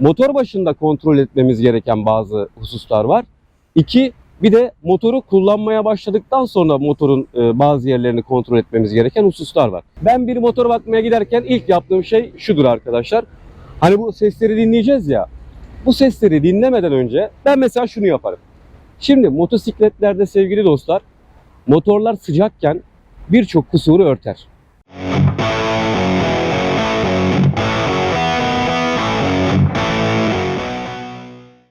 motor başında kontrol etmemiz gereken bazı hususlar var. İki, bir de motoru kullanmaya başladıktan sonra motorun e, bazı yerlerini kontrol etmemiz gereken hususlar var. Ben bir motora bakmaya giderken ilk yaptığım şey şudur arkadaşlar. Hani bu sesleri dinleyeceğiz ya. Bu sesleri dinlemeden önce ben mesela şunu yaparım. Şimdi motosikletlerde sevgili dostlar motorlar sıcakken birçok kusuru örter.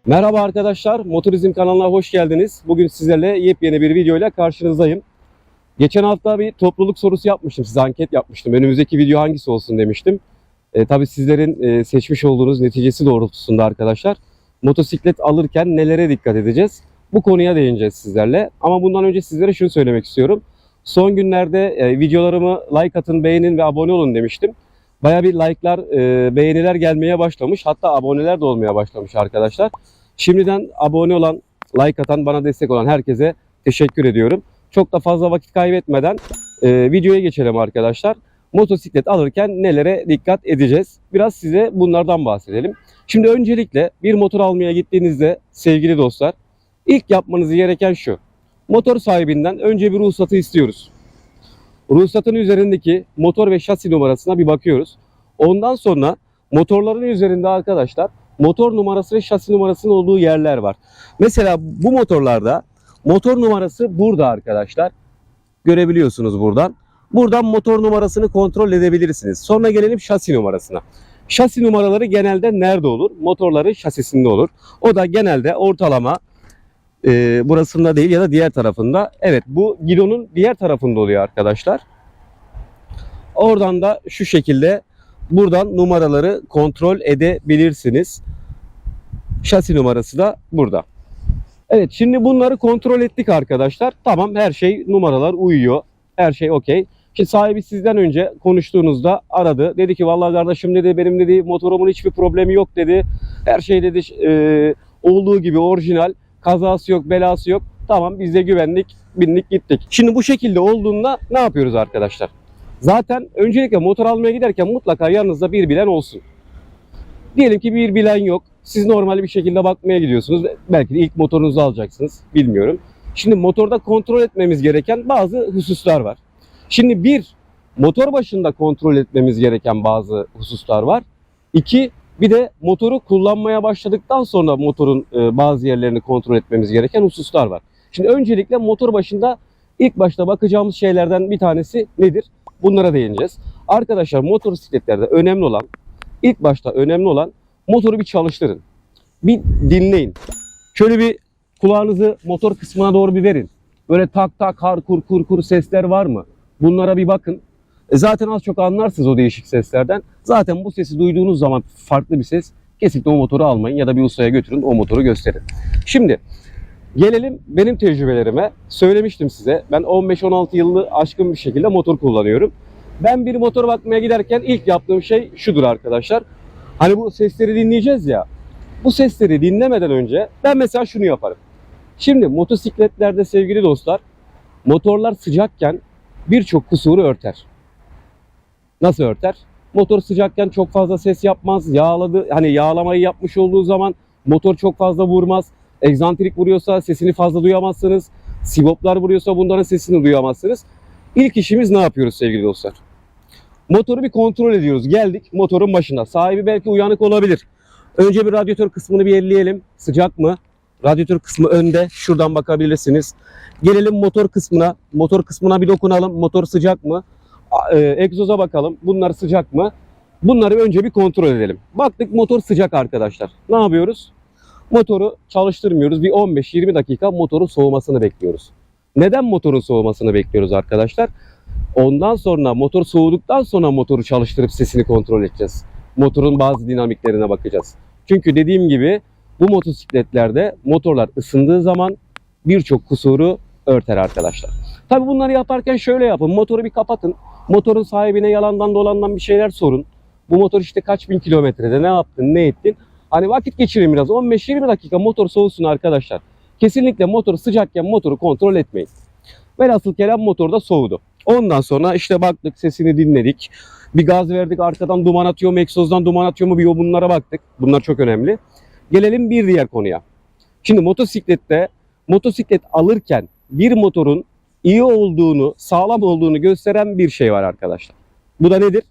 Merhaba arkadaşlar, Motorizm kanalına hoş geldiniz. Bugün sizlerle yepyeni bir videoyla karşınızdayım. Geçen hafta bir topluluk sorusu yapmıştım, size anket yapmıştım. Önümüzdeki video hangisi olsun demiştim. E, tabii sizlerin e, seçmiş olduğunuz neticesi doğrultusunda arkadaşlar motosiklet alırken nelere dikkat edeceğiz? Bu konuya değineceğiz sizlerle. Ama bundan önce sizlere şunu söylemek istiyorum. Son günlerde e, videolarımı like atın, beğenin ve abone olun demiştim. Baya bir like'lar, e, beğeniler gelmeye başlamış. Hatta aboneler de olmaya başlamış arkadaşlar. Şimdiden abone olan, like atan, bana destek olan herkese teşekkür ediyorum. Çok da fazla vakit kaybetmeden e, videoya geçelim arkadaşlar. Motosiklet alırken nelere dikkat edeceğiz? Biraz size bunlardan bahsedelim. Şimdi öncelikle bir motor almaya gittiğinizde sevgili dostlar ilk yapmanız gereken şu. Motor sahibinden önce bir ruhsatı istiyoruz. Ruhsatın üzerindeki motor ve şasi numarasına bir bakıyoruz. Ondan sonra motorların üzerinde arkadaşlar motor numarası ve şasi numarasının olduğu yerler var. Mesela bu motorlarda motor numarası burada arkadaşlar. Görebiliyorsunuz buradan. Buradan motor numarasını kontrol edebilirsiniz. Sonra gelelim şasi numarasına. Şasi numaraları genelde nerede olur? Motorların şasisinde olur. O da genelde ortalama e, burasında değil ya da diğer tarafında. Evet bu gidonun diğer tarafında oluyor arkadaşlar. Oradan da şu şekilde buradan numaraları kontrol edebilirsiniz. Şasi numarası da burada. Evet şimdi bunları kontrol ettik arkadaşlar. Tamam her şey numaralar uyuyor. Her şey okey. Şimdi sahibi sizden önce konuştuğunuzda aradı. Dedi ki vallahi kardeşim dedi benim dedi motorumun hiçbir problemi yok dedi. Her şey dedi e, olduğu gibi orijinal. Kazası yok, belası yok. Tamam biz de güvenlik, bindik gittik. Şimdi bu şekilde olduğunda ne yapıyoruz arkadaşlar? Zaten öncelikle motor almaya giderken mutlaka yanınızda bir bilen olsun. Diyelim ki bir bilen yok. Siz normal bir şekilde bakmaya gidiyorsunuz. Belki de ilk motorunuzu alacaksınız. Bilmiyorum. Şimdi motorda kontrol etmemiz gereken bazı hususlar var. Şimdi bir, motor başında kontrol etmemiz gereken bazı hususlar var. İki, bir de motoru kullanmaya başladıktan sonra motorun e, bazı yerlerini kontrol etmemiz gereken hususlar var. Şimdi öncelikle motor başında ilk başta bakacağımız şeylerden bir tanesi nedir? Bunlara değineceğiz. Arkadaşlar motosikletlerde önemli olan, ilk başta önemli olan motoru bir çalıştırın. Bir dinleyin. Şöyle bir kulağınızı motor kısmına doğru bir verin. Böyle tak tak har kur kur kur sesler var mı? Bunlara bir bakın. E zaten az çok anlarsınız o değişik seslerden. Zaten bu sesi duyduğunuz zaman farklı bir ses kesinlikle o motoru almayın ya da bir ustaya götürün o motoru gösterin. Şimdi gelelim benim tecrübelerime. Söylemiştim size ben 15-16 yılını aşkın bir şekilde motor kullanıyorum. Ben bir motor bakmaya giderken ilk yaptığım şey şudur arkadaşlar. Hani bu sesleri dinleyeceğiz ya. Bu sesleri dinlemeden önce ben mesela şunu yaparım. Şimdi motosikletlerde sevgili dostlar motorlar sıcakken birçok kusuru örter. Nasıl örter? Motor sıcakken çok fazla ses yapmaz. Yağladı hani yağlamayı yapmış olduğu zaman motor çok fazla vurmaz. Egzantrik vuruyorsa sesini fazla duyamazsınız. Sivoplar vuruyorsa bunların sesini duyamazsınız. İlk işimiz ne yapıyoruz sevgili dostlar? Motoru bir kontrol ediyoruz. Geldik motorun başına. Sahibi belki uyanık olabilir. Önce bir radyatör kısmını bir elleyelim. Sıcak mı? Radyatör kısmı önde. Şuradan bakabilirsiniz. Gelelim motor kısmına. Motor kısmına bir dokunalım. Motor sıcak mı? A- e, egzoza bakalım. Bunlar sıcak mı? Bunları önce bir kontrol edelim. Baktık motor sıcak arkadaşlar. Ne yapıyoruz? Motoru çalıştırmıyoruz. Bir 15-20 dakika motorun soğumasını bekliyoruz. Neden motorun soğumasını bekliyoruz arkadaşlar? Ondan sonra motor soğuduktan sonra motoru çalıştırıp sesini kontrol edeceğiz. Motorun bazı dinamiklerine bakacağız. Çünkü dediğim gibi bu motosikletlerde motorlar ısındığı zaman birçok kusuru örter arkadaşlar. Tabi bunları yaparken şöyle yapın. Motoru bir kapatın. Motorun sahibine yalandan dolandan bir şeyler sorun. Bu motor işte kaç bin kilometrede ne yaptın ne ettin. Hani vakit geçirin biraz. 15-20 dakika motor soğusun arkadaşlar. Kesinlikle motor sıcakken motoru kontrol etmeyin. Velhasıl kelam motor da soğudu. Ondan sonra işte baktık sesini dinledik. Bir gaz verdik arkadan duman atıyor mu egzozdan duman atıyor mu bir bunlara baktık. Bunlar çok önemli. Gelelim bir diğer konuya. Şimdi motosiklette motosiklet alırken bir motorun iyi olduğunu, sağlam olduğunu gösteren bir şey var arkadaşlar. Bu da nedir?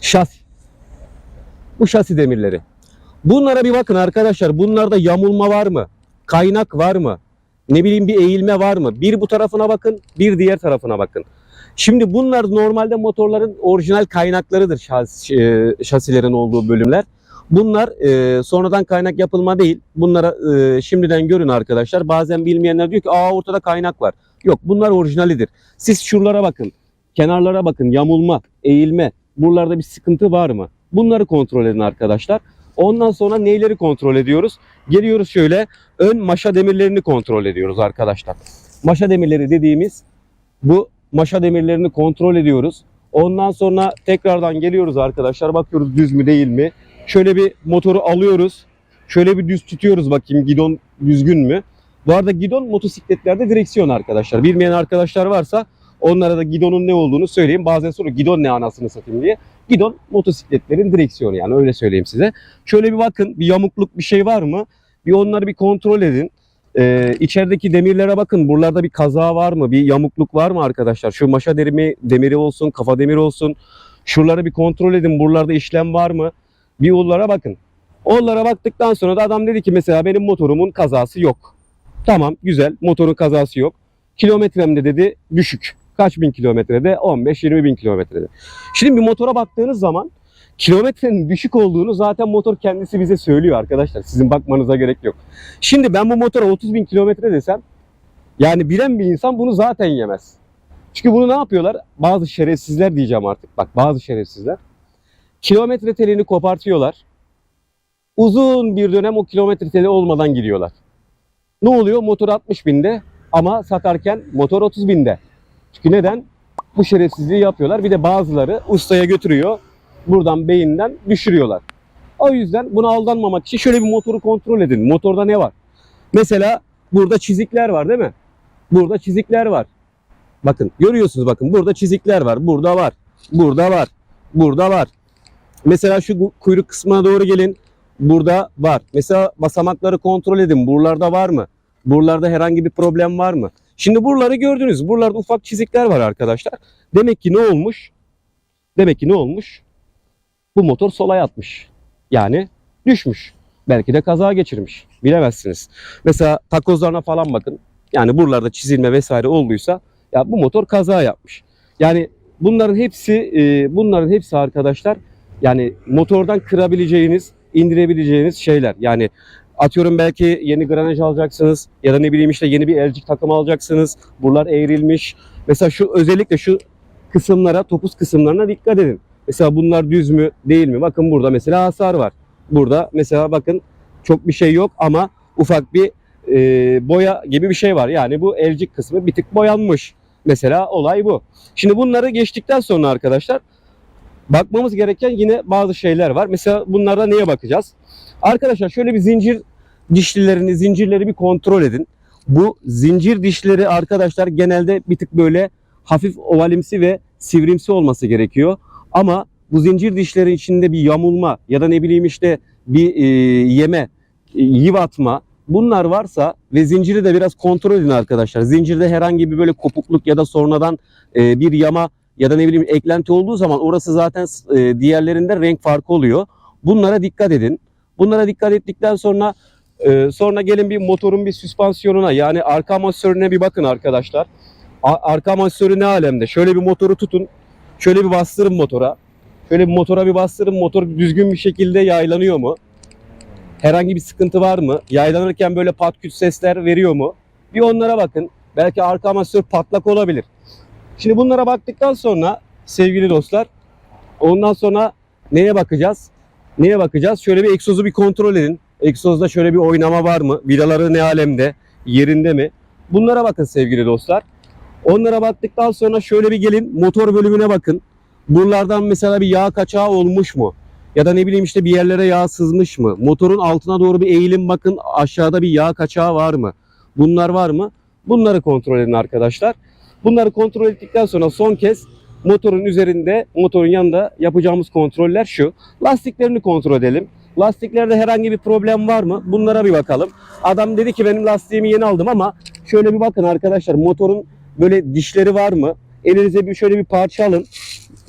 Şasi. Bu şasi demirleri. Bunlara bir bakın arkadaşlar. Bunlarda yamulma var mı? Kaynak var mı? Ne bileyim bir eğilme var mı? Bir bu tarafına bakın, bir diğer tarafına bakın. Şimdi bunlar normalde motorların orijinal kaynaklarıdır şas, e, şasilerin olduğu bölümler. Bunlar e, sonradan kaynak yapılma değil. Bunlara e, şimdiden görün arkadaşlar. Bazen bilmeyenler diyor ki aa ortada kaynak var. Yok bunlar orijinalidir. Siz şuralara bakın. Kenarlara bakın. Yamulma, eğilme. Buralarda bir sıkıntı var mı? Bunları kontrol edin arkadaşlar. Ondan sonra neyleri kontrol ediyoruz? Geliyoruz şöyle ön maşa demirlerini kontrol ediyoruz arkadaşlar. Maşa demirleri dediğimiz bu maşa demirlerini kontrol ediyoruz. Ondan sonra tekrardan geliyoruz arkadaşlar. Bakıyoruz düz mü değil mi? Şöyle bir motoru alıyoruz. Şöyle bir düz tutuyoruz bakayım gidon düzgün mü? Bu arada gidon motosikletlerde direksiyon arkadaşlar. Bilmeyen arkadaşlar varsa onlara da gidonun ne olduğunu söyleyeyim. Bazen soruyor gidon ne anasını satayım diye. Gidon motosikletlerin direksiyonu yani öyle söyleyeyim size. Şöyle bir bakın bir yamukluk bir şey var mı? Bir onları bir kontrol edin. Ee, içerideki demirlere bakın. Buralarda bir kaza var mı? Bir yamukluk var mı arkadaşlar? Şu maşa derimi, demiri olsun, kafa demiri olsun. Şuraları bir kontrol edin. Buralarda işlem var mı? Bir onlara bakın. Onlara baktıktan sonra da adam dedi ki mesela benim motorumun kazası yok. Tamam güzel motorun kazası yok. Kilometrem de dedi düşük. Kaç bin kilometrede? 15-20 bin kilometrede. Şimdi bir motora baktığınız zaman kilometrenin düşük olduğunu zaten motor kendisi bize söylüyor arkadaşlar. Sizin bakmanıza gerek yok. Şimdi ben bu motora 30 bin kilometre desem yani bilen bir insan bunu zaten yemez. Çünkü bunu ne yapıyorlar? Bazı şerefsizler diyeceğim artık. Bak bazı şerefsizler. Kilometre telini kopartıyorlar. Uzun bir dönem o kilometre teli olmadan gidiyorlar. Ne oluyor? Motor 60 binde ama satarken motor 30 binde. Çünkü neden? Bu şerefsizliği yapıyorlar. Bir de bazıları ustaya götürüyor. Buradan beyinden düşürüyorlar. O yüzden buna aldanmamak için şöyle bir motoru kontrol edin. Motorda ne var? Mesela burada çizikler var değil mi? Burada çizikler var. Bakın görüyorsunuz bakın burada çizikler var. Burada var. Burada var. Burada var. Mesela şu kuyruk kısmına doğru gelin. Burada var. Mesela basamakları kontrol edin. Buralarda var mı? Buralarda herhangi bir problem var mı? Şimdi buraları gördünüz. Buralarda ufak çizikler var arkadaşlar. Demek ki ne olmuş? Demek ki ne olmuş? Bu motor sola yatmış. Yani düşmüş. Belki de kaza geçirmiş. Bilemezsiniz. Mesela takozlarına falan bakın. Yani buralarda çizilme vesaire olduysa ya bu motor kaza yapmış. Yani bunların hepsi e, bunların hepsi arkadaşlar yani motordan kırabileceğiniz, indirebileceğiniz şeyler. Yani atıyorum belki yeni granaj alacaksınız ya da ne bileyim işte yeni bir elcik takımı alacaksınız. Buralar eğrilmiş. Mesela şu özellikle şu kısımlara, topuz kısımlarına dikkat edin. Mesela bunlar düz mü değil mi? Bakın burada mesela hasar var. Burada mesela bakın çok bir şey yok ama ufak bir e, boya gibi bir şey var. Yani bu elcik kısmı bir tık boyanmış. Mesela olay bu. Şimdi bunları geçtikten sonra arkadaşlar bakmamız gereken yine bazı şeyler var. Mesela bunlarda neye bakacağız? Arkadaşlar şöyle bir zincir dişlilerini, zincirleri bir kontrol edin. Bu zincir dişleri arkadaşlar genelde bir tık böyle hafif ovalimsi ve sivrimsi olması gerekiyor. Ama bu zincir dişlerin içinde bir yamulma ya da ne bileyim işte bir e, yeme, e, yiv atma bunlar varsa ve zinciri de biraz kontrol edin arkadaşlar. Zincirde herhangi bir böyle kopukluk ya da sonradan e, bir yama ya da ne bileyim eklenti olduğu zaman orası zaten e, diğerlerinde renk farkı oluyor. Bunlara dikkat edin. Bunlara dikkat ettikten sonra e, sonra gelin bir motorun bir süspansiyonuna yani arka amortisörüne bir bakın arkadaşlar. Arka amortisörü ne alemde? Şöyle bir motoru tutun. Şöyle bir bastırın motora. Şöyle bir motora bir bastırın. Motor düzgün bir şekilde yaylanıyor mu? Herhangi bir sıkıntı var mı? Yaylanırken böyle pat küt sesler veriyor mu? Bir onlara bakın. Belki arka amortisör patlak olabilir. Şimdi bunlara baktıktan sonra sevgili dostlar ondan sonra neye bakacağız? Neye bakacağız? Şöyle bir egzozu bir kontrol edin. Egzozda şöyle bir oynama var mı? Vidaları ne alemde? Yerinde mi? Bunlara bakın sevgili dostlar. Onlara baktıktan sonra şöyle bir gelin motor bölümüne bakın. Buralardan mesela bir yağ kaçağı olmuş mu? Ya da ne bileyim işte bir yerlere yağ sızmış mı? Motorun altına doğru bir eğilim bakın. Aşağıda bir yağ kaçağı var mı? Bunlar var mı? Bunları kontrol edin arkadaşlar. Bunları kontrol ettikten sonra son kez motorun üzerinde, motorun yanında yapacağımız kontroller şu. Lastiklerini kontrol edelim. Lastiklerde herhangi bir problem var mı? Bunlara bir bakalım. Adam dedi ki benim lastiğimi yeni aldım ama şöyle bir bakın arkadaşlar motorun böyle dişleri var mı? Elinize bir şöyle bir parça alın.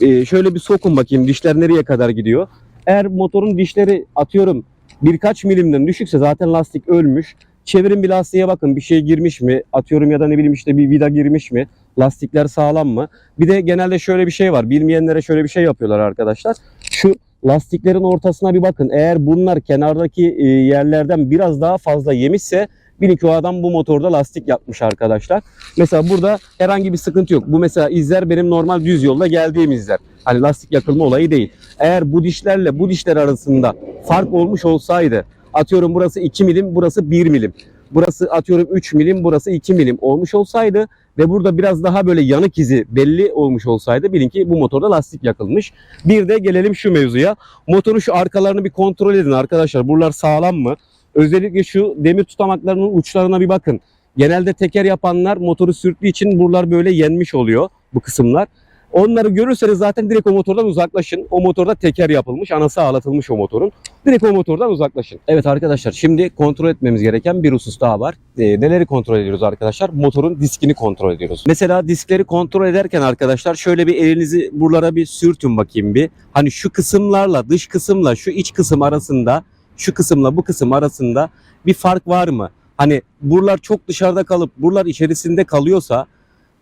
Ee, şöyle bir sokun bakayım dişler nereye kadar gidiyor. Eğer motorun dişleri atıyorum birkaç milimden düşükse zaten lastik ölmüş. Çevirin bir lastiğe bakın bir şey girmiş mi? Atıyorum ya da ne bileyim işte bir vida girmiş mi? Lastikler sağlam mı? Bir de genelde şöyle bir şey var. Bilmeyenlere şöyle bir şey yapıyorlar arkadaşlar. Şu lastiklerin ortasına bir bakın. Eğer bunlar kenardaki e, yerlerden biraz daha fazla yemişse bilin ki o adam bu motorda lastik yapmış arkadaşlar. Mesela burada herhangi bir sıkıntı yok. Bu mesela izler benim normal düz yolda geldiğim izler. Hani lastik yakılma olayı değil. Eğer bu dişlerle bu dişler arasında fark olmuş olsaydı atıyorum burası 2 milim burası 1 milim. Burası atıyorum 3 milim burası 2 milim olmuş olsaydı ve burada biraz daha böyle yanık izi belli olmuş olsaydı bilin ki bu motorda lastik yakılmış. Bir de gelelim şu mevzuya. Motorun şu arkalarını bir kontrol edin arkadaşlar. Buralar sağlam mı? Özellikle şu demir tutamaklarının uçlarına bir bakın. Genelde teker yapanlar motoru sürttüğü için buralar böyle yenmiş oluyor bu kısımlar. Onları görürseniz zaten direkt o motordan uzaklaşın. O motorda teker yapılmış, anası ağlatılmış o motorun. Direkt o motordan uzaklaşın. Evet arkadaşlar şimdi kontrol etmemiz gereken bir husus daha var. Ee, neleri kontrol ediyoruz arkadaşlar? Motorun diskini kontrol ediyoruz. Mesela diskleri kontrol ederken arkadaşlar şöyle bir elinizi buralara bir sürtün bakayım bir. Hani şu kısımlarla dış kısımla şu iç kısım arasında şu kısımla bu kısım arasında bir fark var mı? Hani buralar çok dışarıda kalıp buralar içerisinde kalıyorsa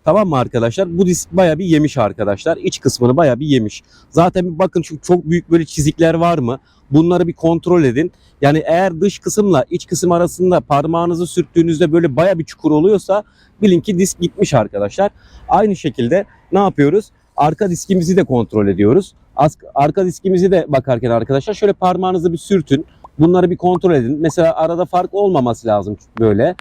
Tamam mı arkadaşlar? Bu disk baya bir yemiş arkadaşlar. İç kısmını baya bir yemiş. Zaten bir bakın şu çok büyük böyle çizikler var mı? Bunları bir kontrol edin. Yani eğer dış kısımla iç kısım arasında parmağınızı sürttüğünüzde böyle baya bir çukur oluyorsa bilin ki disk gitmiş arkadaşlar. Aynı şekilde ne yapıyoruz? Arka diskimizi de kontrol ediyoruz. Arka diskimizi de bakarken arkadaşlar şöyle parmağınızı bir sürtün. Bunları bir kontrol edin. Mesela arada fark olmaması lazım böyle.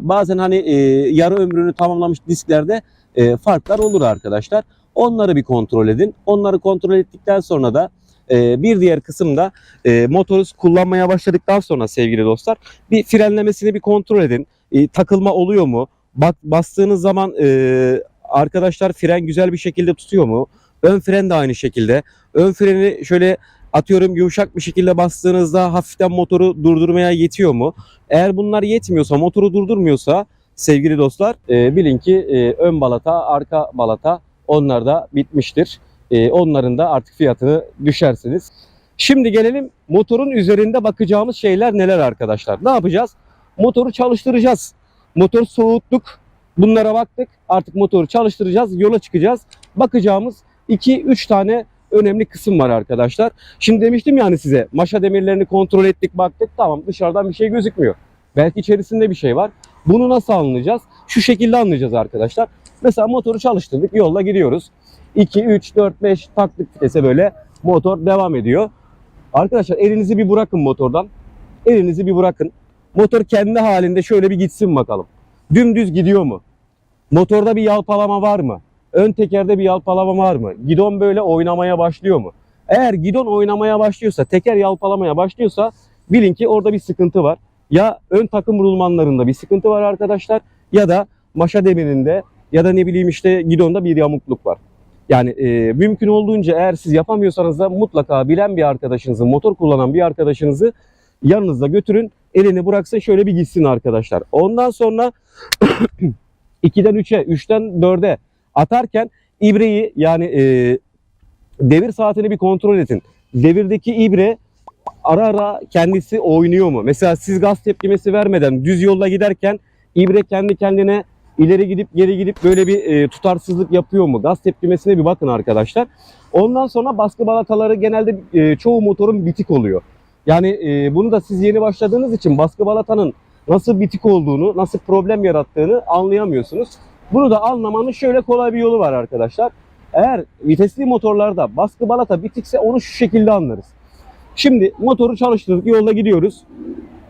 Bazen hani e, yarı ömrünü tamamlamış disklerde e, farklar olur arkadaşlar. Onları bir kontrol edin. Onları kontrol ettikten sonra da e, bir diğer kısımda e, motoru kullanmaya başladıktan sonra sevgili dostlar bir frenlemesini bir kontrol edin. E, takılma oluyor mu? Bak bastığınız zaman e, arkadaşlar fren güzel bir şekilde tutuyor mu? Ön fren de aynı şekilde. Ön freni şöyle atıyorum yumuşak bir şekilde bastığınızda hafiften motoru durdurmaya yetiyor mu? Eğer bunlar yetmiyorsa, motoru durdurmuyorsa sevgili dostlar e, bilin ki e, ön balata, arka balata onlar da bitmiştir. E, onların da artık fiyatını düşersiniz. Şimdi gelelim motorun üzerinde bakacağımız şeyler neler arkadaşlar? Ne yapacağız? Motoru çalıştıracağız. Motoru soğuttuk. Bunlara baktık. Artık motoru çalıştıracağız. Yola çıkacağız. Bakacağımız 2-3 tane önemli kısım var arkadaşlar. Şimdi demiştim yani size maşa demirlerini kontrol ettik baktık tamam dışarıdan bir şey gözükmüyor. Belki içerisinde bir şey var. Bunu nasıl anlayacağız? Şu şekilde anlayacağız arkadaşlar. Mesela motoru çalıştırdık yolda gidiyoruz. 2, 3, 4, 5 taktık vitese böyle motor devam ediyor. Arkadaşlar elinizi bir bırakın motordan. Elinizi bir bırakın. Motor kendi halinde şöyle bir gitsin bakalım. Dümdüz gidiyor mu? Motorda bir yalpalama var mı? Ön tekerde bir yalpalama var mı? Gidon böyle oynamaya başlıyor mu? Eğer gidon oynamaya başlıyorsa, teker yalpalamaya başlıyorsa bilin ki orada bir sıkıntı var. Ya ön takım rulmanlarında bir sıkıntı var arkadaşlar ya da maşa demirinde ya da ne bileyim işte gidonda bir yamukluk var. Yani e, mümkün olduğunca eğer siz yapamıyorsanız da mutlaka bilen bir arkadaşınızı, motor kullanan bir arkadaşınızı yanınızda götürün. Elini bıraksın şöyle bir gitsin arkadaşlar. Ondan sonra 2'den 3'e, 3'ten 4'e atarken ibreyi yani e, devir saatini bir kontrol edin. Devirdeki ibre ara ara kendisi oynuyor mu? Mesela siz gaz tepkimesi vermeden düz yolda giderken ibre kendi kendine ileri gidip geri gidip böyle bir e, tutarsızlık yapıyor mu? Gaz tepkimesine bir bakın arkadaşlar. Ondan sonra baskı balataları genelde e, çoğu motorun bitik oluyor. Yani e, bunu da siz yeni başladığınız için baskı balatanın nasıl bitik olduğunu, nasıl problem yarattığını anlayamıyorsunuz. Bunu da anlamanın şöyle kolay bir yolu var arkadaşlar. Eğer vitesli motorlarda baskı balata bitikse onu şu şekilde anlarız. Şimdi motoru çalıştırdık, yolda gidiyoruz.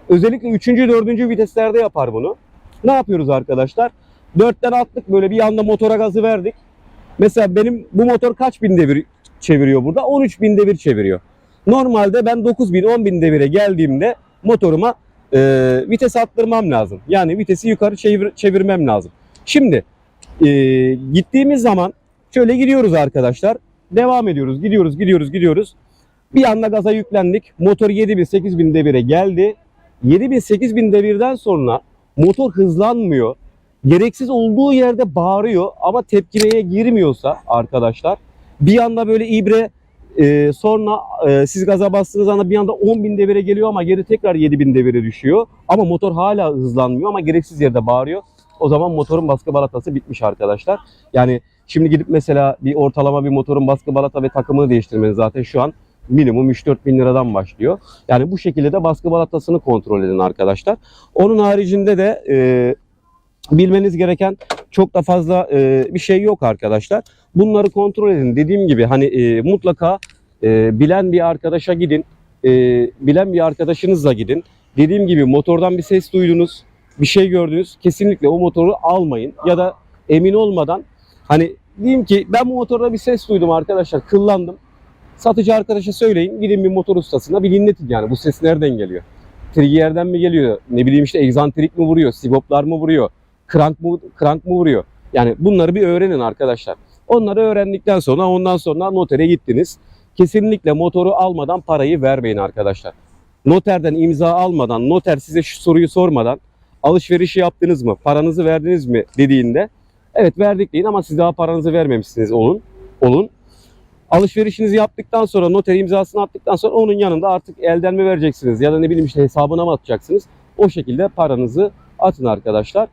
Özellikle 3. 4. viteslerde yapar bunu. Ne yapıyoruz arkadaşlar? 4'ten attık böyle bir anda motora gazı verdik. Mesela benim bu motor kaç bin devir çeviriyor burada? 13 bin devir çeviriyor. Normalde ben 9 bin 10 bin devire geldiğimde motoruma e, vites attırmam lazım. Yani vitesi yukarı çevir, çevirmem lazım. Şimdi Ee, gittiğimiz zaman şöyle gidiyoruz arkadaşlar. Devam ediyoruz. Gidiyoruz, gidiyoruz, gidiyoruz. Bir anda gaza yüklendik. Motor 7000-8000 devire geldi. 7000-8000 devirden sonra motor hızlanmıyor. Gereksiz olduğu yerde bağırıyor ama tepkimeye girmiyorsa arkadaşlar bir anda böyle ibre e, sonra e, siz gaza bastığınız anda bir anda 10.000 devire geliyor ama geri tekrar 7.000 devire düşüyor. Ama motor hala hızlanmıyor ama gereksiz yerde bağırıyor. O zaman motorun baskı balatası bitmiş arkadaşlar. Yani şimdi gidip mesela bir ortalama bir motorun baskı balata ve takımını değiştirmeniz zaten şu an minimum 3-4 bin liradan başlıyor. Yani bu şekilde de baskı balatasını kontrol edin arkadaşlar. Onun haricinde de e, bilmeniz gereken çok da fazla e, bir şey yok arkadaşlar. Bunları kontrol edin. Dediğim gibi hani e, mutlaka e, bilen bir arkadaşa gidin. E, bilen bir arkadaşınızla gidin. Dediğim gibi motordan bir ses duydunuz, bir şey gördünüz. Kesinlikle o motoru almayın. Ya da emin olmadan hani diyeyim ki ben bu motorda bir ses duydum arkadaşlar. Kıllandım. Satıcı arkadaşa söyleyin. Gidin bir motor ustasına bir dinletin yani. Bu ses nereden geliyor? Trigger'den mi geliyor? Ne bileyim işte egzantrik mi vuruyor? Siboplar mı vuruyor? Krank mı, krank mı vuruyor? Yani bunları bir öğrenin arkadaşlar. Onları öğrendikten sonra ondan sonra notere gittiniz. Kesinlikle motoru almadan parayı vermeyin arkadaşlar. Noterden imza almadan, noter size şu soruyu sormadan alışverişi yaptınız mı, paranızı verdiniz mi dediğinde evet verdik deyin ama siz daha paranızı vermemişsiniz olun. olun. Alışverişinizi yaptıktan sonra noter imzasını attıktan sonra onun yanında artık elden mi vereceksiniz ya da ne bileyim işte hesabına mı atacaksınız? O şekilde paranızı atın arkadaşlar.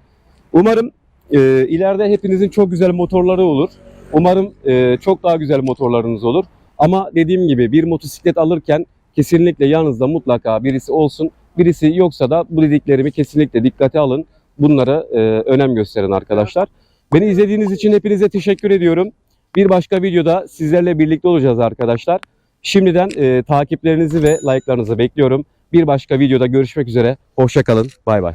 Umarım e, ileride hepinizin çok güzel motorları olur. Umarım e, çok daha güzel motorlarınız olur. Ama dediğim gibi bir motosiklet alırken kesinlikle yanınızda mutlaka birisi olsun. Birisi yoksa da bu dediklerimi kesinlikle dikkate alın. Bunlara e, önem gösterin arkadaşlar. Beni izlediğiniz için hepinize teşekkür ediyorum. Bir başka videoda sizlerle birlikte olacağız arkadaşlar. Şimdiden e, takiplerinizi ve like'larınızı bekliyorum. Bir başka videoda görüşmek üzere. Hoşçakalın. Bay bay.